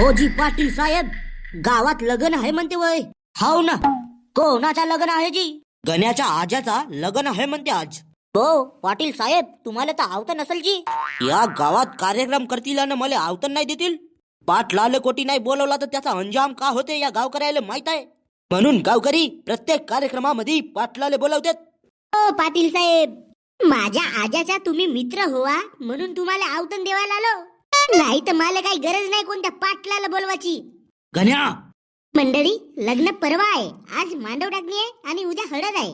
हो जी पाटील साहेब गावात लग्न आहे म्हणते वय. हाव ना. कोणाचा लग्न आहे जी? गण्याच्या आजाचा लग्न आहे म्हणते आज. हो पाटील साहेब तुम्हाला तर आवत नसेल जी. या गावात कार्यक्रम करतील आणि मला आवतन नाही देतील. पाट लाल कोटी नाही बोलवला तर त्याचा अंजाम का होते या गावकऱ्याला माहीत आहे? म्हणून गावकरी प्रत्येक कार्यक्रमामध्ये पाटलाले बोलवतात. हो पाटील साहेब. माझ्या आजाचा तुम्ही मित्र होवा म्हणून तुम्हाला आवतन देवायला आलो. नाही तर मला काही गरज नाही कोणत्या पाटलाला बोलवायची. गण्या मंडळी लग्न परवा आहे. आज मांडव टाकणी आहे आणि उद्या हळद आहे.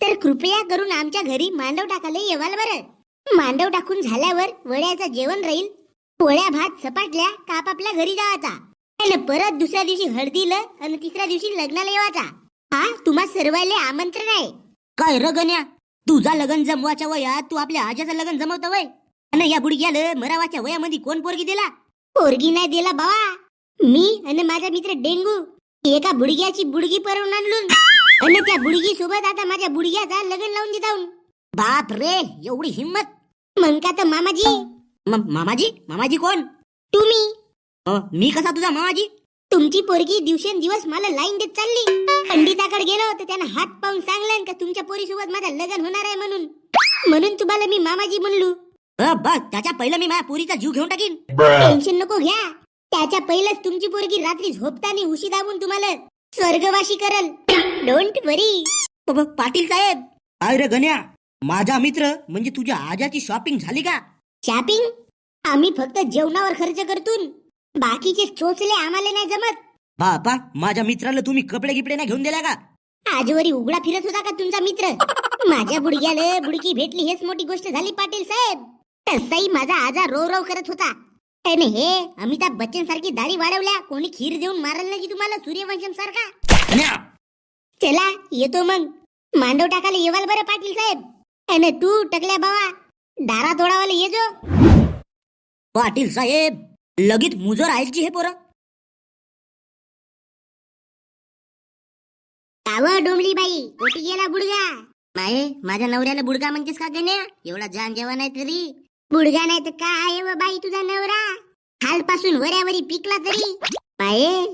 तर कृपया करून आमच्या घरी मांडव टाकायला येवाल बरं. मांडव टाकून झाल्यावर वड्याचं जेवण राहील. पोळ्या भात सपाटल्या का आपापल्या घरी जावाचा. आणि परत दुसऱ्या दिवशी हळदीला आणि तिसऱ्या दिवशी लग्नाला येवाचा. हा तुम्हा सर्वांना आमंत्रण आहे. काय र गण्या तुझा लग्न जमवाच्या वयात तू आपल्या आजाचं लग्न जमवतो वय? आणि या बुडग्याला मरावाच्या वयामध्ये कोण पोरगी दिला पोरगी नाही दिला बाबा मी आणि माझा मित्र डेंगू एका बुडग्याची बुडगी परवून आणलून आणि त्या बुडगी सोबत आता माझ्या बुडग्याचा लग्न लावून देताऊन बाप रे एवढी हिंमत मग का तर मामाजी म- मामाजी मामाजी कोण तुम्ही अ, मी कसा तुझा मामाजी तुमची पोरगी दिवसेंदिवस मला लाईन देत चालली पंडिताकडे गेलो तर त्यानं हात पाहून सांगलं का तुमच्या पोरीसोबत माझं लग्न होणार आहे म्हणून म्हणून तुम्हाला मी मामाजी म्हणलो बघ त्याच्या पहिलं मी माझ्या पुरीचा जीव घेऊन टाकीन. टेन्शन नको घ्या. त्याच्या पहिलंच तुमची पोरगी रात्री झोपताना उशी दाबून तुम्हाला स्वर्गवासी करल. डोंट वरी पाटील साहेब. काय रे गण्या माझा मित्र म्हणजे तुझ्या आजाची शॉपिंग झाली का? शॉपिंग आम्ही फक्त जेवणावर खर्च करतून. बाकीचे चोचले आम्हाला नाही जमत. बापा माझ्या मित्राला तुम्ही कपडे गिपडे नाही घेऊन दिल्या का? आजवरी उघडा फिरत होता का तुमचा मित्र? माझ्या बुडग्याला बुडकी भेटली हेच मोठी गोष्ट झाली पाटील साहेब. तसाही माझा आजार रो रो करत होता. आणि हे अमिताभ बच्चन सारखी दाढी वाढवल्या कोणी खीर देऊन मारल नाही की तुम्हाला सूर्यवंशम सारखा चला येतो मग. मांडव टाकायला येवाल बरं पाटील साहेब. आणि तू टकल्या बाबा दारा तोडावाला ये जो. पाटील साहेब लगेच मुजर आहेची हे पोरं. काव डोंबली बाई कोटी गेला बुडगा. माये माझ्या नवऱ्याला बुडगा म्हणतेस का गण्या? एवढा जान जेवण आहे तरी. बुडगा नाही तर काय व बाई तुझा नवरा? कालपासून वऱ्यावरी पिकला तरी? पाये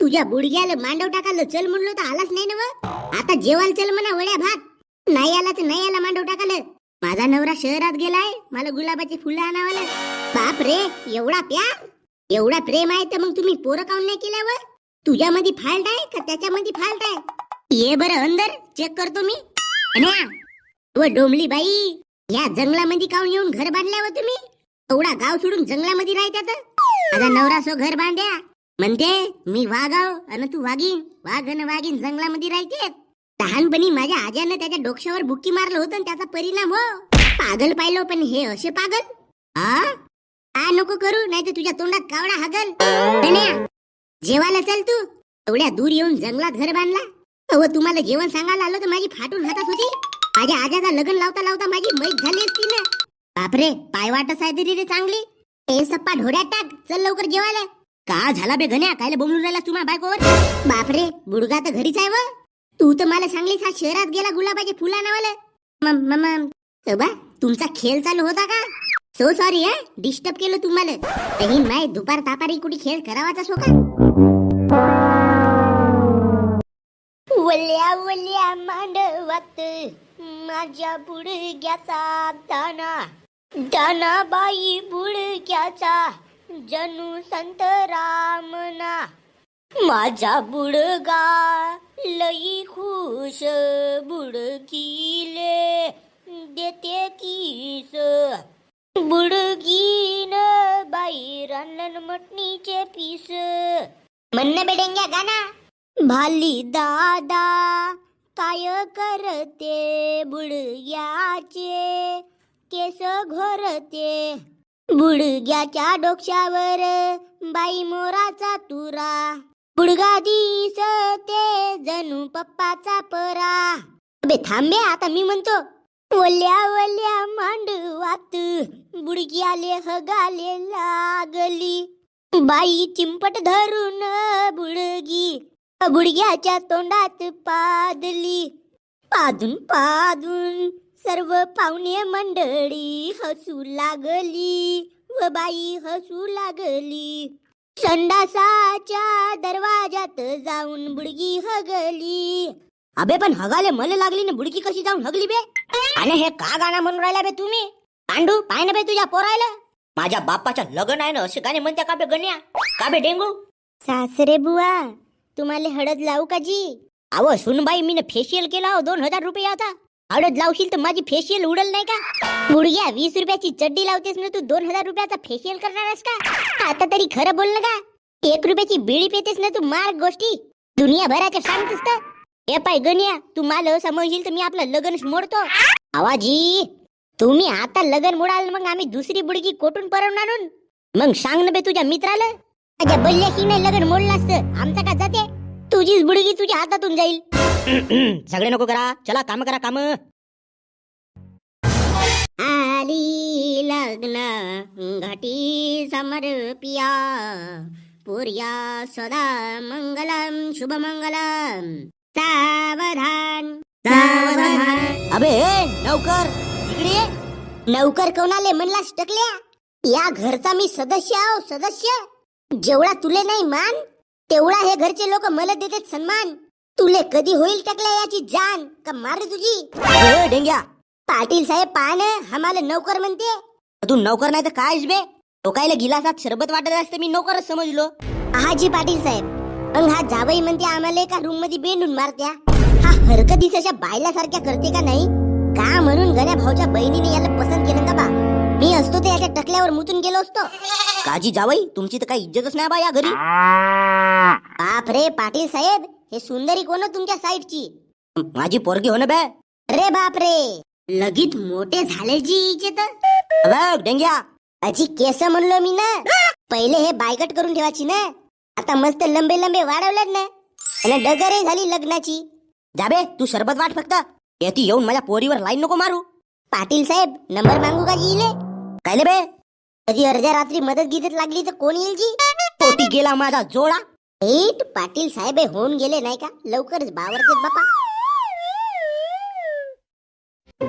तुझ्या बुडग्याला मांडव टाकायला चल म्हणलो तर आलाच नाही ना व. आता जेवायला चल म्हणा वड्या भात. नाही आला तर नाही आला मांडव टाकायला. माझा नवरा शहरात गेलाय मला गुलाबाची फुलं आणावं बाप रे एवढा प्यार? एवढा प्रेम आहे तर मग तुम्ही पोरं काऊन नाही केल्यावर तुझ्यामध्ये फाल्ट आहे का त्याच्यामध्ये फाल्ट आहे? ये बरं अंदर चेक करतो मी. व डोमली बाई या जंगलामध्ये काऊन येऊन घर बांधल्यावर तुम्ही एवढा गाव सोडून जंगलामध्ये राहत्यात आता नवरा सो घर बांध्या. म्हणते मी वाघाव अन तू वाघीन वाघ अन वाघीन जंगलामध्ये राहते लहानपणी माझ्या आज्यानं त्याच्या डोक्यावर बुक्की मारलं होतं आणि त्याचा परिणाम हो. पागल पाहिलो पण हे असे पागल? आ? आ नको करू? नाही तर तुझ्या तोंडात कावडा हागल. जेवायला चल तू. एवढ्या दूर येऊन जंगलात घर बांधला. तुम्हाला जेवण सांगायला आलो तर माझी फाटून हातात होती. माझ्या आजाचा लग्न लावता लावता माझी मैत झाली असती ना. बापरे पाय वाटच आहे तरी रे चांगली. ए सप्पा ढोड्यात टाक. चल लवकर जेवायला. का झाला बे गण्या कायला बोलून राहिला तुम्हा बायकोवर? बापरे बुडगा तर घरीच आहे व. तू तर मला सांगलीस हा शहरात गेला गुलाबाचे फुला नावाला बा तुमचा खेळ चालू होता का? सो सॉरी हा. डिस्टर्ब केलं तुम्हाला. बहीण माय दुपार तापारी कुठे खेळ करावाचा असो का? वल्या वल्या मांडवात. माझ्या बुडग्याचा दाना दाना बाई बुडग्याचा जणू संत रामना. माझा बुडगा लई खुश बुडकीले देते किस बुडगीन बाई रानन मटणीचे पीस. म्हणणं बेडेंग्या गाना भाली दादा काय करते बुडग्याचे? केस घोरते. बुडग्याच्या डोक्यावर बाई मोराचा तुरा. बुडगा दिसते जणू पप्पाचा परा. अबे थांबे आता मी म्हणतो. ओल्या ओल्या मांडवात बुडग्याले हगाले लागली. बाई चिंपट धरून बुडगी गुडघ्याच्या तोंडात पादली. पादून पादून सर्व पाहुणे मंडळी हसू लागली व बाई हसू लागली. संडासाच्या दरवाजात जाऊन बुडगी हगली. अबे पण हगाले मले लागली ना बुडकी कशी जाऊन हगली बे? आणि हे का गाणं म्हणून राहिला बे तुम्ही? पांडू पाय ना बे तुझ्या पोरायला. माझ्या बापाचं लग्न आहे ना असे गाणे म्हणत्या का बे गण्या? का बे डेंगू? सासरे बुवा तुम्हाला हळद लावू का जी? अव सुनबाई मी फेशियल केला हो दोन हजार रुपये आता. हळद लावशील तर माझी फेशियल उडल नाही का? बुडग्या वीस रुपयाची चड्डी लावतेस ना तू दोन हजार रुपयाचा फेशियल करणारस का? आता तरी खरं बोल ना का? एक रुपयाची बिडी पेतेस ना तू मार गोष्टी. दुनिया भराच्या सांगतेस तर. ए पाय गण्या तू मला समजशील तर मी आपलं लग्न मोडतो. आवाजी तुम्ही आता लग्न मोडाल मग आम्ही दुसरी बुडगी कोटून परवून आणून? मग सांग ना बे तुझ्या मित्राला. माझ्या बल्ल्या नाही लग्न मोडलं असतं. आमचा का जाते? तुझीच बुडगी तुझ्या हातातून जाईल. सगळे नको करा. चला काम करा काम. आली लग्न घाटी समर्पिया पुर्या सदा मंगलम शुभमंगलम सावधान सावधान. अबे ए, नौकर. इकडे ये. नौकर कोणाले? म्हणलास टकल्या? या घरचा मी सदस्य आहो सदस्य. जेवढा तुले नाही मान तेवढा हे घरचे लोक मला देतात सन्मान. तुले कधी होईल टाकल्या याची जान का मार तुझी? ए, डेंग्या पाटील साहेब पान आम्हाला नौकर म्हणते. तू नौकर नाही तर कायच बे टोकायला गिलासात सरबत वाटत असते मी नौकरच समजलो. आहाजी पाटील साहेब मग हा जावई म्हणते आम्हाला एका रूममध्ये बेंडून मारत्या. हा हरकतीस अशा बायल्यासारख्या करते का नाही? का म्हणून गण्या भाऊच्या बहिणीने याला पसंत केलं का बा? मी असतो ते याच्या टकल्यावर मुतून गेलो असतो. काजी जावई तुमची तर काही इज्जतच नाही बा या घरी. बाप रे पाटील साहेब हे सुंदरी कोण तुमच्या साईडची? माझी पोरगी हो ना बे? रे बाप रे लगीत मोठे झाले जी हिचे तर अबे, डेंग्या. अजी केस म्हणलो मी ना पहिले हे बायकट करून ठेवायची ना. आता मस्त लंबे लंबे वाढवल्यात ना. आणि डगरे झाली लग्नाची. जाबे तू सरबत वाट फक्त. येती येऊन माझ्या पोरीवर लाईन नको मारू. पाटील साहेब नंबर मागू का जी काय बे? कधी अर्ध्या रात्री मदत गीतत लागली तर कोण येईल जी? पोटी गेला माझा जोडा. एट पाटील साहेब होऊन गेले नाही का? लवकरच बावरतेत बापा.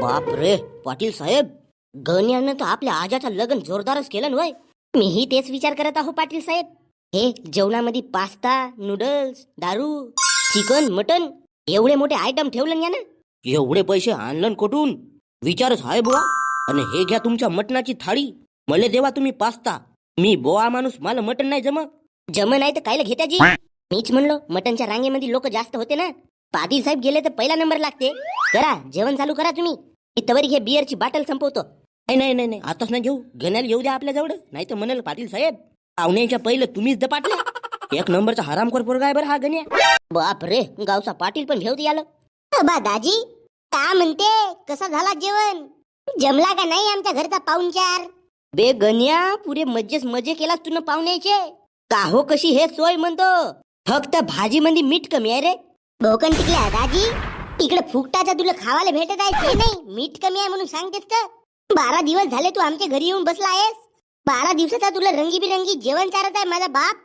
बाप रे पाटील साहेब. गण्यानं तर आपल्या आजाचं लग्न जोरदारच केलं ना मीही तेच विचार करत आहो पाटील साहेब. हे जेवणामध्ये पास्ता नूडल्स दारू चिकन मटन एवढे मोठे आयटम ठेवलं या ना एवढे पैसे आणलं कुठून? विचारच हाय बुवा. आणि हे घ्या तुमच्या मटणाची थाळी. मले देवा तुम्ही पास्ता. मी बोआ माणूस मला मटन नाही जम जम नाही तर कायला घेत्या जी? मीच म्हणलो मटनच्या रांगेमध्ये लोक जास्त होते ना. पाटील साहेब गेले तर पहिला नंबर लागते. करा जेवण चालू करा तुम्ही. मी तवरी हे बिअरची बाटल संपवतो. नाही नाही नाही नाही आताच नाही घेऊ. गण्याला येऊ द्या आपल्या जवळ. नाही तर म्हणाल पाटील साहेब पाहुण्याच्या पहिलं तुम्हीच दपाटले एक नंबरचा हरामखोर पोरगा आहे बरं हा गण्या. बाप रे गावचा पाटील पण घेऊ याला बा दाजी का म्हणते कसा झाला जेवण? जमला का नाही आमच्या घरचा पाहुणचार? बे गण्या पुरे मज्जेच मजे केलास तू पाहुण्याचे. काहो कशी हे सोय म्हणतो. फक्त भाजी मध्ये मीठ कमी आहे रे. भोकन टिकल्या दाजी? इकडे फुकटाचा तुला खावायला भेटत आहे ते नाही? मीठ कमी आहे म्हणून सांगतेस तर. बारा दिवस झाले तू आमच्या घरी येऊन बसला आहेस. बारा दिवसाचा तुला रंगीबिरंगी जेवण चारत आहे माझा बाप.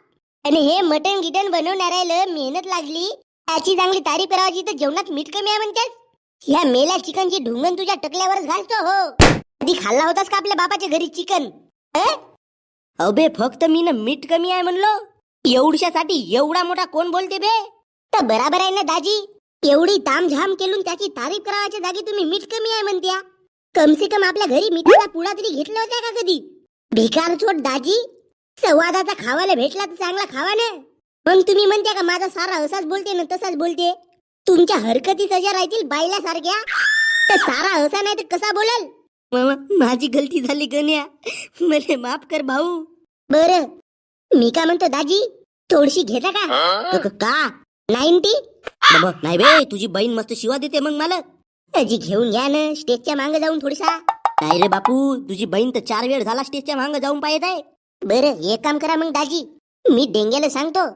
आणि हे मटन गिटन बनवणाऱ्याला मेहनत लागली. त्याची चांगली तारीफ करायची तर जेवणात मीठ कमी आहे म्हणतेस. ह्या मेल्या चिकनची ढुंगण तुझ्या टकल्यावरच घालतो हो. कधी खाल्ला होतास का आपल्या बापाच्या घरी चिकन? अबे फक्त मी ना मीठ कमी आहे म्हणलो. एवढ्यासाठी एवढा मोठा कोण बोलते बे? तर बराबर आहे ना दाजी? एवढी तामझाम केलून त्याची तारीफ करावाच्या जागी तुम्ही मीठ कमी आहे म्हणत्या. कम से कम आपल्या घरी मिठाचा पुडा तरी घेतला होता का कधी? भिकार छोट दाजी. संवादाचा खावायला भेटला तर चांगला खावा ना मग तुम्ही म्हणत्या का माझा सारा असाच बोलते ना तसाच बोलते? तुमच्या हरकती सजा राहतील बायला सारख्या तर सारा असा नाही तर कसा बोलल? मामा माझी गलती झाली गण्या. मला माफ कर भाऊ. बर. मी का म्हणतो दाजी? थोडीशी घेता का? क- क- का? नाईन्टी? बाबा, नाही बे तुझी बहीण मस्त शिवा देते मग मला. अजी घेऊन घ्या ना स्टेजच्या मागे जाऊन थोडीसा. नाही रे बापू तुझी बहीण तर चार वेळ झाला स्टेजच्या मांग जाऊन पाहत आहे. बरं एक काम करा मग दाजी. मी डेंग्याला सांगतो.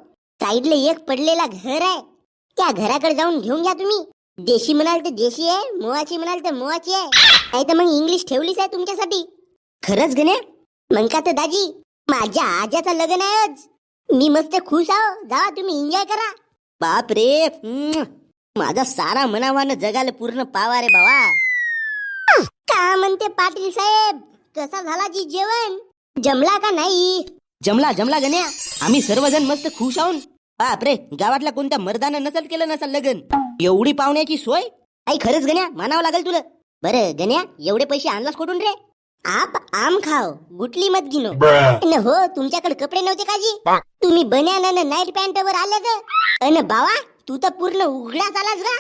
साईडला एक पडलेला घर आहे. त्या घराकडे जाऊन घेऊन घ्या तुम्ही. देशी म्हणाल तर देशी आहे मोवाची म्हणाल तर मोवाची आहे. नाही तर मग इंग्लिश ठेवलीच आहे तुमच्यासाठी. खरंच गण्या? मग का तर दाजी माझ्या आज्याचं लग्न आहे आज. मी मस्त खुश आहो. जावा तुम्ही एन्जॉय करा. बाप रे हम्म. माझा सारा मनावानं जगाला पूर्ण पावा रे बाबा का म्हणते पाटील साहेब? कसा झाला जी जेवण? जमला का नाही? जमला जमला गण्या. आम्ही सर्वजण मस्त खुश आहोत बापरे गावातल्या कोणत्या मर्दानं नसल केलं नसल लग्न? एवढी पाहुण्याची सोय? आई खरंच गण्या मानावं लागेल तुला. बरं गण्या एवढे पैसे आणलास कुठून रे? आप आम खाओ गुटली मत गिनो. न हो तुमच्याकडे कपडे नव्हते काजी? तुम्ही बन्यान नाईट पॅन्ट वर आले ग. अन बावा तू तर पूर्ण उघडाच आलास का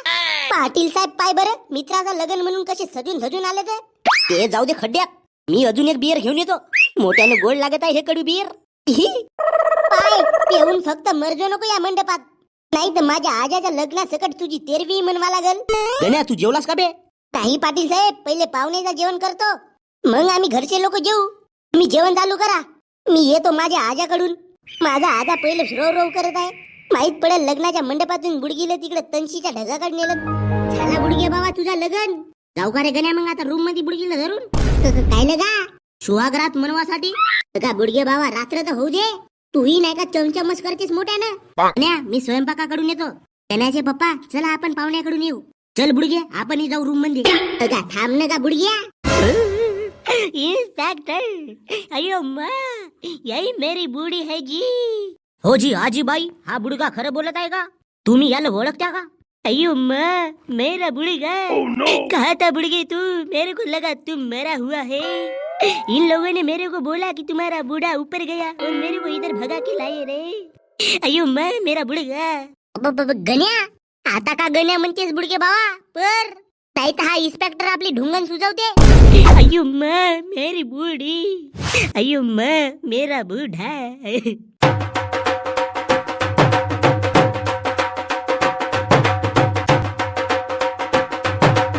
पाटील साहेब पाय बरं मित्राचं लग्न म्हणून कसे सजून धजून आले तर ते जाऊ दे खड्ड्यात. मी अजून एक बियर घेऊन येतो. मोठ्याने गोड लागत आहे हे कडू बियर पेऊन फक्त मरजो नको या मंडपात. नाही तर माझ्या आजाच्या लग्नासकट तुझी तेरवी म्हणवा लागल. गण्या तू जेवलास का बे? नाही पाटील साहेब पहिले जेवण करतो. मग आम्ही घरचे लोक जेऊ. तुम्ही जेवण चालू करा. मी येतो माझ्या आजाकडून. माझा आजा पहिले श्रो रो करत आहे. माहीत पडेल लग्नाच्या मंडपातून बुडगीला तिकडे तनशीच्या ढगाकडे नेलं. झाला बुडगे बाबा तुझा लग्न. जाऊ का रे गण्या मग आता रूममध्ये बुडगीला धरून? काय लगा? सुहागरात मनवासाठी? का बुडगे बाबा रात्र तर होऊ दे. तूही नाही का चमचमच करतेस मोठ्यानं? गण्या मी स्वयंपाकाकडून येतो. गण्याचे पप्पा चला आपण पाहुण्याकडून येऊ. चल बुडगे आपणही जाऊ रूममध्ये थांब ना का बुडग्या इंस्पेक्टर अयो माँ यही मेरी बूढ़ी है जी. हो जी आजी बाई हा बुडगा खरं बोलत आहे का? तुम्ही याला ओळखता का? अयो माँ मेरा बुड़गा कहा था बुड़गे तू? मेरे को लगा तुम मरा हुआ है। इन लोगों ने मेरे को बोला कि तुम्हारा बूढ़ा ऊपर गया और मेरे को इधर भगा के लाए रे। अयो माँ मेरा बुड़गा ब- ब- ब- गण्या आता का गण्या म्हणतेस बुडगे बाबा पर नाही तर हा इन्स्पेक्टर आपली ढुंगण सुजवते अयो माँ मेरी बूढ़ी। अयो माँ मेरा बूढ़ा।